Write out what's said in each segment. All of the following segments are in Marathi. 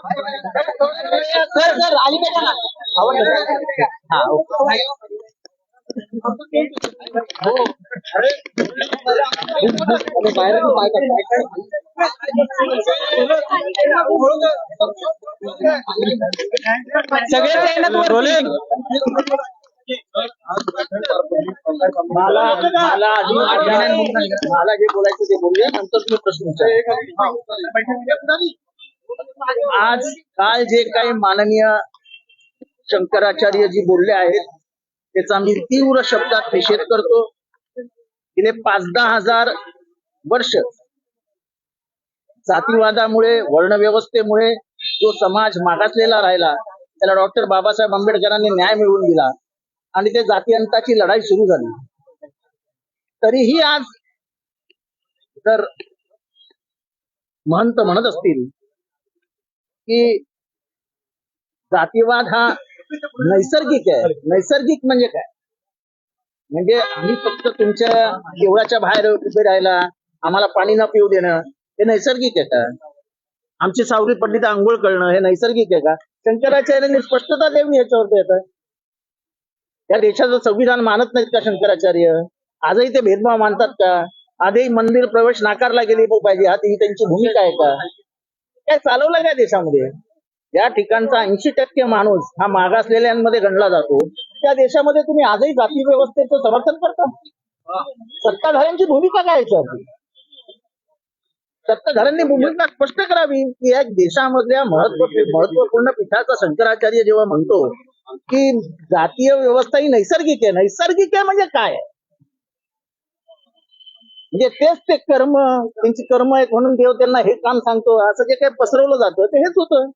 सर सर आली पाहिजे ना आवडलं हा ओके. सगळे रोलिंग मला मला आधी मला जे बोलायचं ते बोलूया नंतर तुम्ही प्रश्न विचारा. आज काल जे काही माननीय शंकराचार्य जी बोलले आहेत त्याचा मी तीव्र शब्दात निषेध करतो. गेले पाच दहा हजार वर्ष जातीवादामुळे वर्णव्यवस्थेमुळे जो समाज मागासलेला राहिला त्याला डॉक्टर बाबासाहेब आंबेडकरांनी न्याय मिळवून दिला आणि ते जातीयंताची लढाई सुरू झाली. तरीही आज जर महंत म्हणत असतील की जातीवाद हा नैसर्गिक आहे. नैसर्गिक म्हणजे काय? म्हणजे आम्ही फक्त तुमच्या देवळाच्या बाहेर उभे राहायला आम्हाला पाणी न पिऊ देणं हे नैसर्गिक आहे का? आमची सावरी पडली तर आंघोळ करणं हे नैसर्गिक आहे का? शंकराचार्यांनी स्पष्टता देऊन याच्यावर येतं. या देशाचं संविधान मानत नाहीत का शंकराचार्य? आजही ते भेदभाव मानतात का? आजही मंदिर प्रवेश नाकारला गेली पाहिजे. हा ती त्यांची भूमिका आहे का? काय चालवलं काय देशामध्ये? या ठिकाणचा ऐंशी टक्के माणूस हा मागासलेल्यांमध्ये गणला जातो. त्या देशामध्ये तुम्ही आजही जाती व्यवस्थेचं समर्थन करता? सत्ताधाऱ्यांची भूमिका काय याच्यावरती सत्ताधाऱ्यांनी भूमिका स्पष्ट करावी की या देशामधल्या महत्त्व महत्त्वपूर्ण पीठाचा शंकराचार्य जेव्हा म्हणतो की जातीय व्यवस्था ही नैसर्गिक आहे. नैसर्गिक आहे म्हणजे काय? म्हणजे तेच ते कर्म त्यांची कर्म आहेत म्हणून देव त्यांना हे काम सांगतो असं जे काही पसरवलं जातं ते हेच होतं.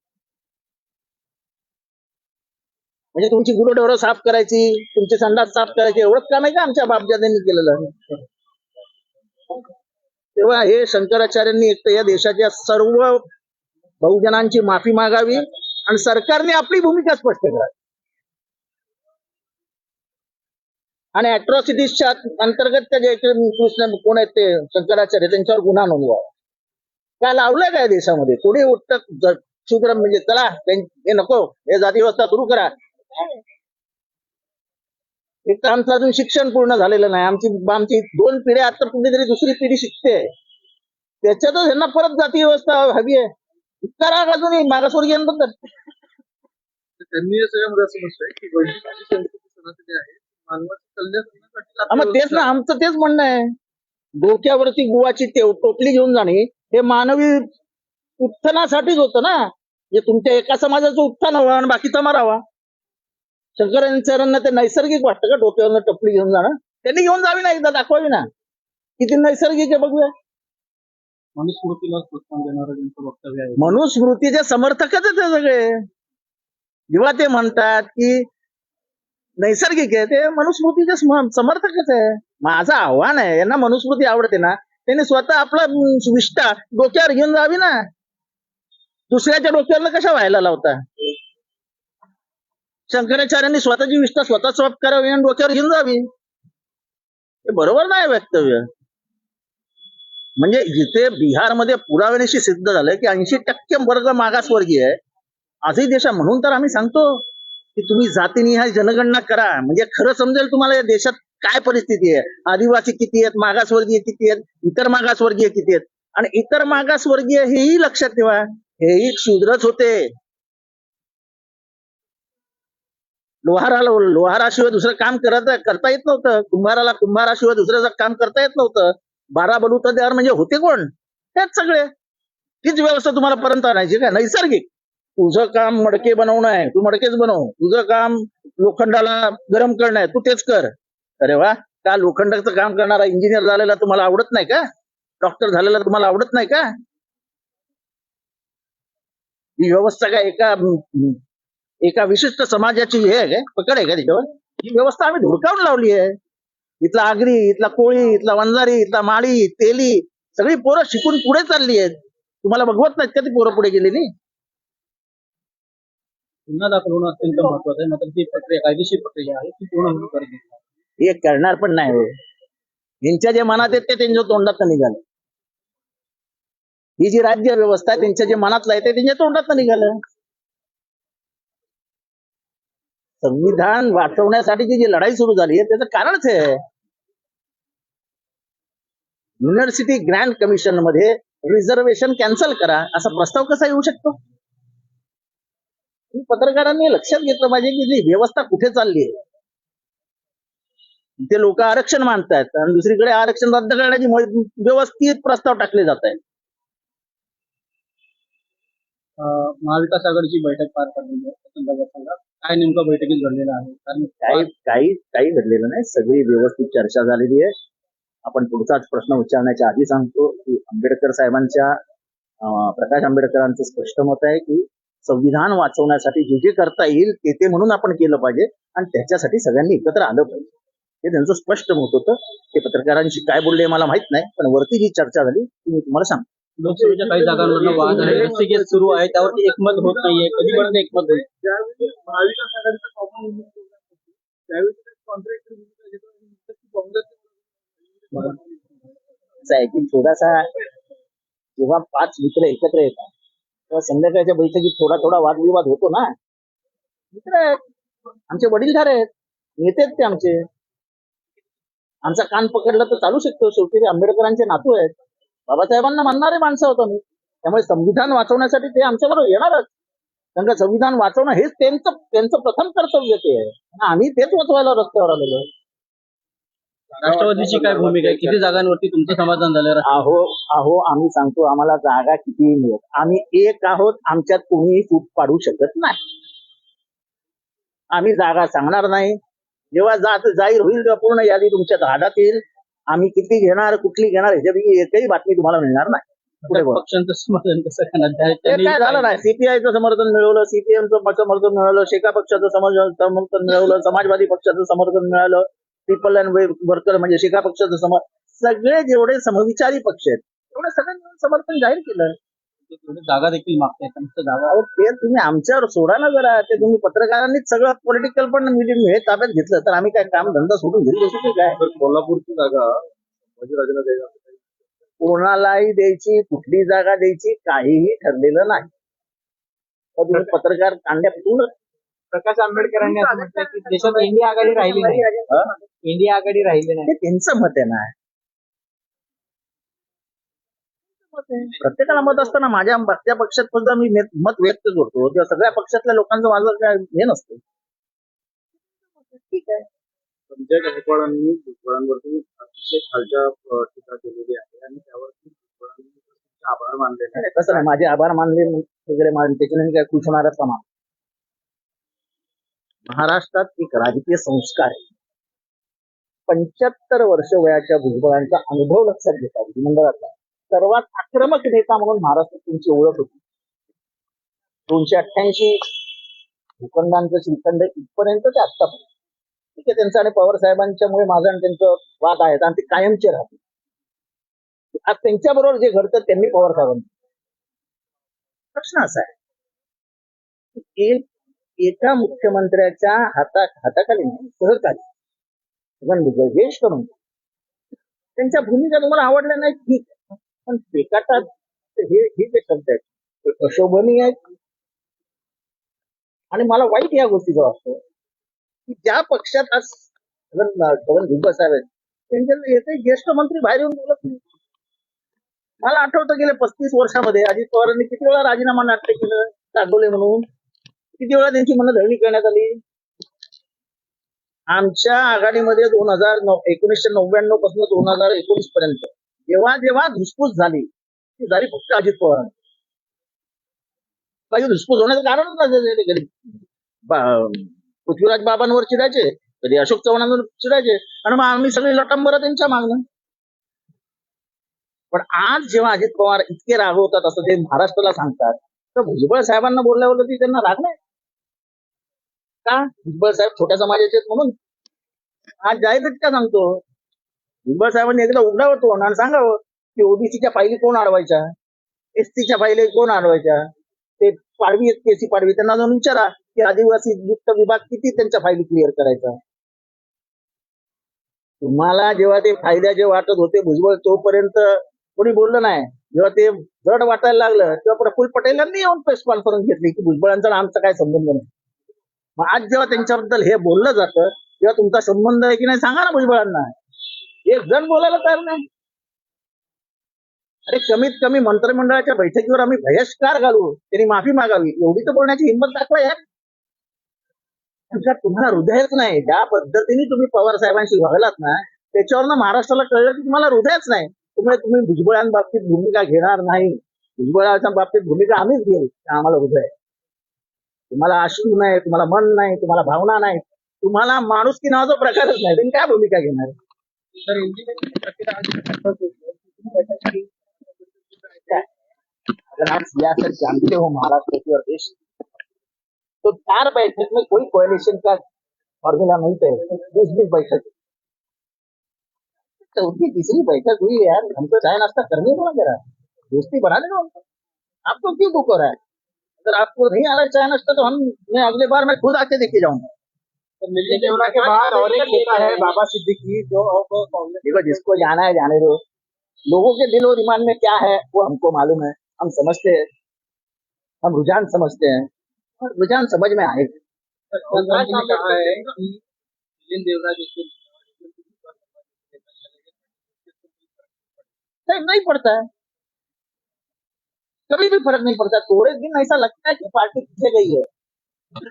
म्हणजे तुमची गुरुढोर साफ करायची तुमची संडास साफ करायची एवढंच काम आहे का आमच्या बापजाद्यांनी केलेलं? तेव्हा हे शंकराचार्यांनी एक तर या देशाच्या सर्व बहुजनांची माफी मागावी आणि सरकारने आपली भूमिका स्पष्ट करावी. आणि अॅट्रॉसिटीजच्या अंतर्गत त्या जे कृष्ण कोण आहेत ते शंकराचार्य त्यांच्यावर गुन्हा नोंदवावा. काय लावलंय काय देशामध्ये? कोणी उठत शूद्र म्हणजे चला हे नको हे जाती व्यवस्था सुरू करा. एक तर आमचं अजून शिक्षण पूर्ण झालेलं नाही. आमची आमची दोन पिढ्या आता कुठेतरी दुसरी पिढी शिकते. त्याच्यातच यांना परत जाती व्यवस्था हवी आहे. करा अजून अजूनही मागासवर्गीयांबद्दल. त्यांनी सगळ्यामध्ये असं म्हटलंय की वैदिक संस्कृती आहे मानवाच्या हा, मग तेच ना आमचं तेच म्हणणं आहे. डोक्यावरती गुवाची टोपली घेऊन जाणे हे मानवी उत्थानासाठीच होतं ना. म्हणजे तुमच्या एका समाजाचं उत्थान हवं आणि बाकीचा मारावा शंकराचार्यांना ते नैसर्गिक वाटतं का? डोक्यावर टोपली घेऊन जाणं? त्यांनी घेऊन जावी ना एकदा दाखवावी ना. किती नैसर्गिक आहे बघूया. मनुस्मृतीला प्रोत्साहन देणारं ज्यांचं वक्तव्य आहे. मनुस्मृतीचे समर्थकच आहेत ते सगळे. जेव्हा ते म्हणतात की नैसर्गिक आहे. ते मनुस्मृतीचे समर्थकच आहे. माझं आव्हान आहे. यांना मनुस्मृती आवडते ना. त्यांनी स्वतः आपला विष्ठा डोक्यावर घेऊन जावी ना. दुसऱ्याच्या डोक्यावर कशा व्हायला लावता? शंकराचार्यांनी स्वतःची विष्ठा स्वतः स्वप करावी आणि डोक्यावर घेऊन जावी. हे बरोबर नाही वक्तव्य. म्हणजे जिथे बिहारमध्ये पुराव्यानिशी सिद्ध झालं की ऐंशी टक्के वर्ग मागासवर्गीय आहे. आजही देशा म्हणून तर आम्ही सांगतो. की तुम्ही जातीनिहाय जनगणना करा. म्हणजे खरं समजेल तुम्हाला या देशात काय परिस्थिती आहे? आदिवासी किती आहेत? मागासवर्गीय किती आहेत? इतर मागासवर्गीय किती आहेत? आणि इतर मागासवर्गीय हेही लक्षात ठेवा. हेही शूद्रच होते. लोहाराला लोहाराशिवाय दुसरं काम करत करता येत नव्हतं. कुंभाराला कुंभाराशिवाय दुसरं काम करता येत नव्हतं. बारा बलुतेदार म्हणजे होते कोण? तेच सगळे. तीच व्यवस्था तुम्हाला पर्यंत आणायची का? नैसर्गिक. तुझं काम मडके बनवणं आहे तू मडकेच बनव. तुझं काम लोखंडाला गरम करणं आहे तू तेच कर. अरे वा का लोखंडाचं काम करणारा इंजिनियर झालेला तुम्हाला आवडत नाही का? डॉक्टर झालेला तुम्हाला आवडत नाही का? ही व्यवस्था काय एका एका विशिष्ट समाजाची हे आहे काय? पकड आहे का त्याच्यावर ही व्यवस्था आम्ही धुडकावून लावली आहे. इथला आगरी इथला कोळी इथला वंजारी इथला माळी तेली सगळी पोरं शिकून पुढे चालली आहेत. तुम्हाला बघवत नाहीत का ती पोरं पुढे गेलेली? गुन्हा दाखल होणं अत्यंत महत्वाचं आहे. मात्र जी प्रक्रिया कायदेशीर प्रक्रिया आहे ती पूर्ण होणं गरजेचं आहे. हे करणार पण नाही हो. यांच्या जे मनात येत ते त्यांच्या तोंडात निघाले. ही जी राज्य व्यवस्था आहे त्यांच्या जे मनातलं आहे ते त्यांच्या तोंडात निघालं. संविधान वाचवण्यासाठीची जी लढाई सुरू झाली आहे त्याचं कारणच हे आहे. युनिव्हर्सिटी ग्रँड कमिशनमध्ये रिझर्वेशन कॅन्सल करा असा प्रस्ताव कसा येऊ शकतो? ही पत्रकारांनी लक्षात घेतलं पाहिजे की जी व्यवस्था कुठे चालली आहे. ते लोक आरक्षण मानतायत आणि दुसरीकडे आरक्षण रद्द करण्याची व्यवस्थित प्रस्ताव टाकले जात आहेत महाविकास आघाडीची बैठक पार पडलेली आहे. काय नेमकं बैठकीत घडलेलं आहे? कारण काही काही काही घडलेलं नाही. सगळी व्यवस्थित चर्चा झालेली आहे. आपण पुढचाच प्रश्न उच्चारण्याच्या आधी सांगतो की आंबेडकर साहेबांच्या प्रकाश आंबेडकरांचं स्पष्ट मत आहे की संविधान वाचवण्यासाठी जे जे करता येईल ते ते म्हणून आपण केलं पाहिजे. आणि त्याच्यासाठी सगळ्यांनी एकत्र आलं पाहिजे. हे त्यांचं स्पष्ट मत होतं. ते पत्रकारांशी काय बोलले मला माहीत नाही पण वरती जी चर्चा झाली ती मी तुम्हाला सांगतो. लोकसभेच्या काही जागांवर वाद आहे सुरू आहे त्यावरती एकमत होत नाहीये कधीपर्यंत एकमत होईल? थोडासा जेव्हा पाच मित्र एकत्र येतात तेव्हा संध्याकाळच्या बैठकीत थोडा थोडा वादविवाद होतो ना. मित्र आहेत. आमचे वडीलधारे आहेत. नेते आहेत ते आमचे. आमचा कान पकडला तर चालू शकतो. शेवटी ते आंबेडकरांचे नातू आहेत. बाबासाहेबांना मानणारे माणसं होतो मी त्यामुळे संविधान वाचवण्यासाठी ते आमच्याबरोबर येणारच. कारण का संविधान वाचवणं हेच त्यांचं त्यांचं प्रथम कर्तव्य ते आहे. आम्ही तेच वाचवायला रस्त्यावर आलेलो आहे. राष्ट्रवादीची काय भूमिका आहे? किती जागांवरती तुमचं समाधान झालं? अहो अहो आम्ही सांगतो आम्हाला जागा किती मिळत आम्ही एक आहोत आमच्यात कोणीही फूट पाडू शकत नाही. आम्ही जागा सांगणार नाही. जेव्हा जात जाहीर होईल तेव्हा पूर्ण यादी तुमच्या हातात येईल. आम्ही किती घेणार कुठली घेणार ह्याच्यापैकी एकही बातमी तुम्हाला मिळणार नाही. पुढे. पक्षांचं समाधान कसं काय झालं नाही? सीपीआयचं समर्थन मिळवलं सीपीएमचं समर्थन मिळवलं शेका पक्षाचं समर्थन मिळवलं समाजवादी पक्षाचं समर्थन मिळालं. पीपल अँड वर्कर म्हणजे शेका पक्षाचं समर्थन सगळे जेवढे समविचारी पक्ष आहेत तेवढे सगळे मिळून समर्थन जाहीर केलं. जागा देखील मागताय त्यांचं जागा. अहो ते तुम्ही आमच्यावर सोडा ना जरा ते तुम्ही पत्रकारांनीच सगळं पॉलिटिकल पण हे ताब्यात घेतलं तर आम्ही काय काम धंदा सोडून बसू की काय? कोल्हापूरची जागा द्यायला कोणालाही द्यायची कुठली जागा द्यायची काहीही ठरलेलं नाही. पत्रकार कांड्या पूर्ण प्रकाश आंबेडकरांनी असं म्हटलं की देशात इंडिया आघाडी राहिली नाही. हा? इंडिया आघाडी राहिली नाही. ते त्यांचं मत आहे ना? प्रत्येकाला मत असतं ना माझ्या मागच्या पक्षात सुद्धा मी मे- मत व्यक्त करतो. किंवा सगळ्या पक्षातल्या लोकांचं माझं काय हे नसतं. ठीक आहे. संजय गायकवाडांनी भुजबळांवरती अतिशय खालच्या टीका केलेली आहे आणि त्यावरती भुजबळांनी आभार मानलेले नाही, कसं नाही माझे आभार मानले वगैरे मानले त्याच्याने काय खुश होणारच का मान महाराष्ट्रात एक राजकीय संस्कार आहे. पंच्याहत्तर वर्ष वयाच्या भुजबळांचा अनुभव लक्षात घेता विधिमंडळाचा. सर्वात आक्रमक नेता म्हणून महाराष्ट्रात त्यांची ओळख होती. दोनशे अठ्ठ्याऐंशी भूखंडांचं श्रीखंड इथपर्यंत ते आत्तापर्यंत ठीक आहे त्यांचं आणि पवार साहेबांच्यामुळे माझं आणि त्यांचं वाद आहेत आणि ते कायमचे राहते आज त्यांच्याबरोबर जे घडतं त्यांनी पवार साहेबांना प्रश्न असा आहे. की एक एका मुख्यमंत्र्याच्या हाता हाताखाली सहकारी. पण ज्येष्ठ म्हणतो त्यांच्या भूमिका तुम्हाला आवडल्या नाही ठीक पण बेकाटात हे हे जे शब्द आहेत ते अशोभनीय आहेत. आणि मला वाईट या गोष्टीचा वाटतो की ज्या पक्षात आज छगन छगन भुजबळ साहेब आहेत त्यांच्या एकही ज्येष्ठ मंत्री बाहेर येऊन बोलत नाही. मला आठवतं गेल्या पस्तीस वर्षामध्ये अजित पवारांनी किती वेळा राजीनामा नाट्य केलं दाखवले म्हणून. किती वेळा त्यांची मनधरणी करण्यात आली? आमच्या आघाडीमध्ये दोन हजार एकोणीसशे नव्याण्णवपासून दोन हजार एकोणीस पर्यंत जेव्हा जेव्हा धुसफूस झाली ती झाली फक्त अजित पवारांनी काही धुसफूस होण्याचं कारणच कधी. पृथ्वीराज बाबांवर चिडायचे कधी अशोक चव्हाणांवर चिडायचे आणि मग आम्ही सगळे लटंबर त्यांच्या मागणं पण आज जेव्हा अजित पवार इतके रागवतात असं ते महाराष्ट्राला सांगतात तर भुजबळ साहेबांना बोलल्यावर त्यांना राग नाही. का? भुजबळ साहेब छोट्या समाजाचे आहेत म्हणून. आज जाहीरच का सांगतो? भुजबळ साहेबांनी एकदा उघडावं आणि सांगावं की ओबीसीच्या फायली कोण अडवायच्या? एसटीच्या फायली कोण अडवायच्या? ते पाडवी आहेत केसी पाडवी. त्यांना जाऊन विचारा की आदिवासी वित्त विभाग किती त्यांच्या फायली क्लिअर करायचा? तुम्हाला जेव्हा ते फायद्याचे वाटत होते भुजबळ तोपर्यंत कोणी बोललं नाही. जेव्हा ते जड वाटायला लागलं तेव्हा प्रफुल्ल पटेलांनी येऊन प्रेस कॉन्फरन्स घेतली की भुजबळांचा आमचा काय संबंध नाही. आज जेव्हा त्यांच्याबद्दल हे बोललं जातं तेव्हा तुमचा संबंध आहे की नाही सांगा ना भुजबळांना. एक जण बोलायला तयार नाही. अरे कमीत कमी मंत्रिमंडळाच्या बैठकीवर आम्ही बहिष्कार घालू. त्यांनी माफी मागावी. एवढी तर बोलण्याची हिंमत दाखवा यार. तुम्हाला हृदयच नाही. ज्या पद्धतीने तुम्ही पवार साहेबांशी वागलात ना त्याच्यावरनं महाराष्ट्राला कळलं की तुम्हाला हृदयच नाही. त्यामुळे तुम्ही भुजबळांबाबतीत भूमिका घेणार नाही. भुजबळांच्या बाबतीत भूमिका आम्हीच घेऊ. आम्हाला हृदय आहे. तुम्हाला अश्रू नाही तुम्हाला मन नाही तुम्हाला भावना नाही. तुम्हाला माणूस की नावाचा प्रकारच नाही. तुम्ही काय भूमिका घेणार? अगर आप सियासत जानते हो महाराष्ट्र की और देश की, तो चार बैठक में कोई कोalition का फॉर्मूला नहीं तय बीस बीस बैठक। चौथी तीसरी बैठक हुई यार। हमको चाय नाश्ता करने ना जरा दोस्ती बढ़ाने दो हमको आपको क्यों दुख हो रहा है? अगर आपको नहीं आना है चाय नाश्ता तो हम मैं अगले बार मैं खुद आके देखे जाऊँगा। तो मिलने देवरा के बाद और एक नेता है बाबा सिद्दीकी जो देखो जिसको जाना है जाने दो। लोगों के दिल और ईमान में क्या है वो हमको मालूम है। हम समझते हैं। हम रुझान समझते हैं। और रुझान समझ में आएगा कहा है कि नहीं पड़ता है। कभी भी फ़र्क नहीं पड़ता। थोड़े दिन ऐसा लगता है कि पार्टी पीछे गई है।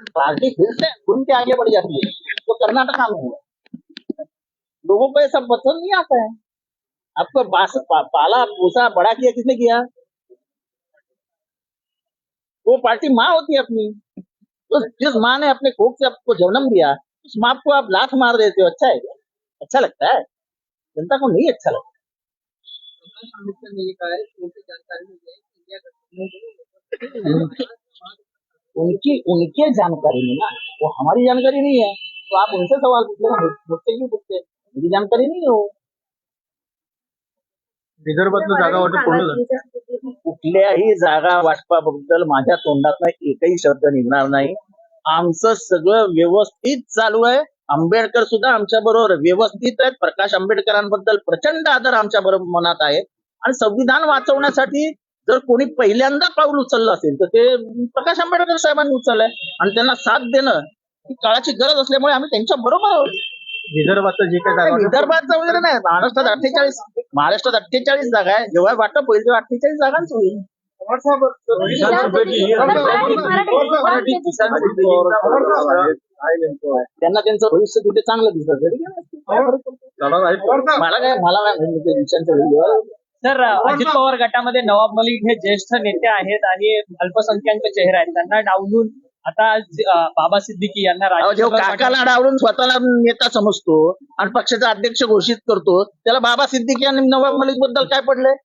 पार्टी फिर से घूम के आगे बढ़ जाती है। तो कर्नाटका में हुआ। लोगों को सब पसंद नहीं आता है। आपको पा, पाला पोसा बड़ा किया किसने किया? वो पार्टी माँ होती है अपनी। तो जिस माँ ने अपने कोख से आपको जन्म दिया उस माँ को आप लात मार देते हो। अच्छा है अच्छा लगता है। जनता को नहीं अच्छा लगता। ने ये कहा है उनकी उनके जानकारी में ना वो हमारी जानकारी नहीं है। तो आप उनसे सवाल पूछ लो मुझसे क्यों पूछते मेरी जानकारी नहीं है वो। विदर्भातलं जागा वाटप पूर्ण झालं कुठल्याही जागा वाटपाबद्दल माझ्या तोंडातनं एकही शब्द निघणार नाही. आमचं सगळं व्यवस्थित चालू आहे. आंबेडकर सुद्धा आमच्या बरोबर व्यवस्थित आहेत. प्रकाश आंबेडकरांबद्दल प्रचंड आदर आमच्या बरोबर मनात आहे. आणि संविधान वाचवण्यासाठी जर कोणी पहिल्यांदा पाऊल उचललं असेल तर ते प्रकाश आंबेडकर साहेबांनी उचललंय. आणि त्यांना साथ देणं ही काळाची गरज असल्यामुळे आम्ही त्यांच्या बरोबर आहोत. विदर्भातलं जे वाटप विदर्भाचं वगैरे नाही. महाराष्ट्रात अठ्ठेचाळीस महाराष्ट्रात अठ्ठेचाळीस जागा आहे. जेव्हा वाटप होईल तेव्हा अठ्ठेचाळीस जागांच होईल. त्यांना त्यांचं भविष्य तिथे चांगलं दिसत. काय. मला काय मला काय वेळेवर. तर अजित पवार गटामध्ये नवाब मलिक हे ज्येष्ठ नेते आहेत आणि अल्पसंख्याक चेहरा आहेत. त्यांना डावलून आता बाबा सिद्दीकी यांना काकाला डावलून स्वतःला नेता समजतो आणि पक्षाचा अध्यक्ष घोषित करतो त्याला बाबा सिद्दीकी आणि नवाब मलिकबद्दल काय पडलंय?